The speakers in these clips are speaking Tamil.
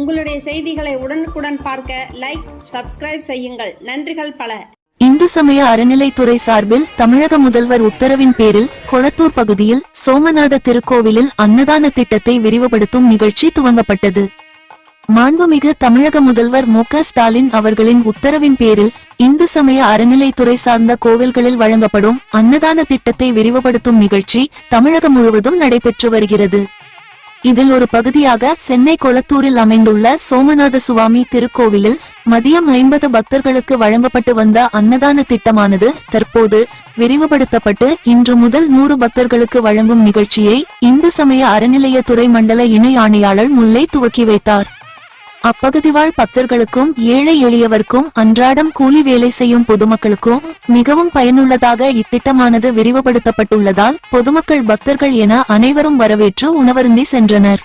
உங்களுடைய செய்திகளை உடனுக்குடன் பார்க்க லைக் சப்ஸ்கிரைப் செய்யுங்கள். நன்றிகள் பல. இந்து சமய அறநிலைத்துறை சார்பில் தமிழக முதல்வர் உத்தரவின் பேரில் கொளத்தூர் பகுதியில் சோமநாத திருக்கோவிலில் அன்னதான திட்டத்தை விரிவுபடுத்தும் நிகழ்ச்சி துவங்கப்பட்டது. மாண்புமிகு தமிழக முதல்வர் மு ஸ்டாலின் அவர்களின் உத்தரவின் பேரில் இந்து சமய அறநிலைத்துறை சார்ந்த கோவில்களில் வழங்கப்படும் அன்னதான திட்டத்தை விரிவுபடுத்தும் நிகழ்ச்சி தமிழகம் முழுவதும் நடைபெற்று வருகிறது. இதில் ஒரு பகுதியாக சென்னை கொளத்தூரில் அமைந்துள்ள சோமநாத சுவாமி திருக்கோவிலில் மதியம் ஐம்பது பக்தர்களுக்கு வழங்கப்பட்டு வந்த அன்னதான திட்டமானது தற்போது விரிவுபடுத்தப்பட்டு இன்று முதல் நூறு பக்தர்களுக்கு வழங்கும் நிகழ்ச்சியை இந்து சமய அறநிலையத்துறை மண்டல இணை ஆணையாளர் முல்லை துவக்கி வைத்தார். அப்பகுதி வாழ் பக்தர்களுக்கும் ஏழை எளியவர்க்கும் அன்றாடம் கூலி வேலை செய்யும் பொதுமக்களுக்கும் மிகவும் பயனுள்ளதாக இத்திட்டமானது விரிவுபடுத்தப்பட்டுள்ளதால் பொதுமக்கள் பக்தர்கள் என அனைவரும் வரவேற்று உணவருந்தி சென்றனர்.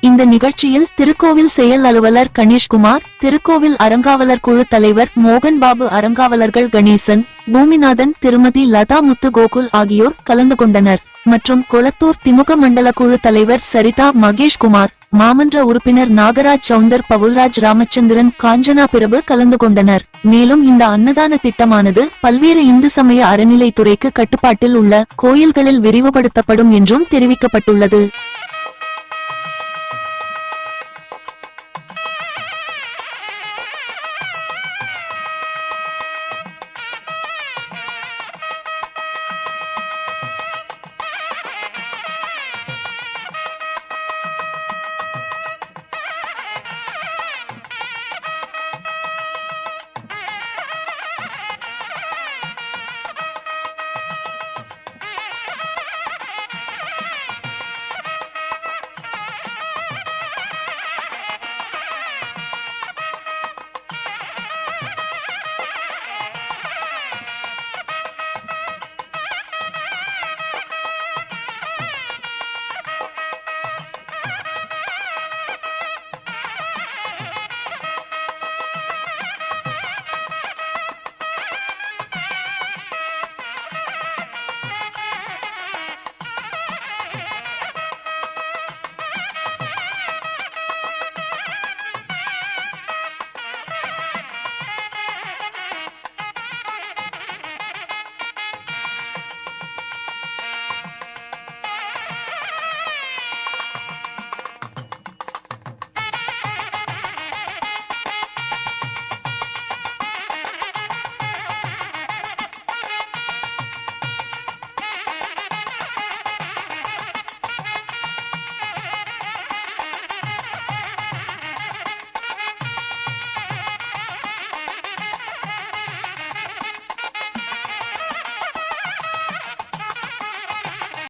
இந்த நிகழ்ச்சியில் திருக்கோவில் செயல் அலுவலர் கணேஷ்குமார் திருக்கோவில் அறங்காவலர் குழு தலைவர் மோகன் பாபு அறங்காவலர்கள் கணேசன் பூமிநாதன் திருமதி லதா முத்து கோகுல் ஆகியோர் கலந்து கொண்டனர். மற்றும் கொளத்தூர் திமுக மண்டல குழு தலைவர் சரிதா மகேஷ்குமார் மாமன்ற உறுப்பினர் நாகராஜ் சவுந்தர் பவுல்ராஜ் ராமச்சந்திரன் காஞ்சனா பிரபு கலந்து கொண்டனர். மேலும் இந்த அன்னதான திட்டமானது பல்வேறு இந்து சமய அறநிலைத்துறைக்கு கட்டுப்பாட்டில் உள்ள கோயில்களில் விரிவுபடுத்தப்படும் என்றும் தெரிவிக்கப்பட்டுள்ளது.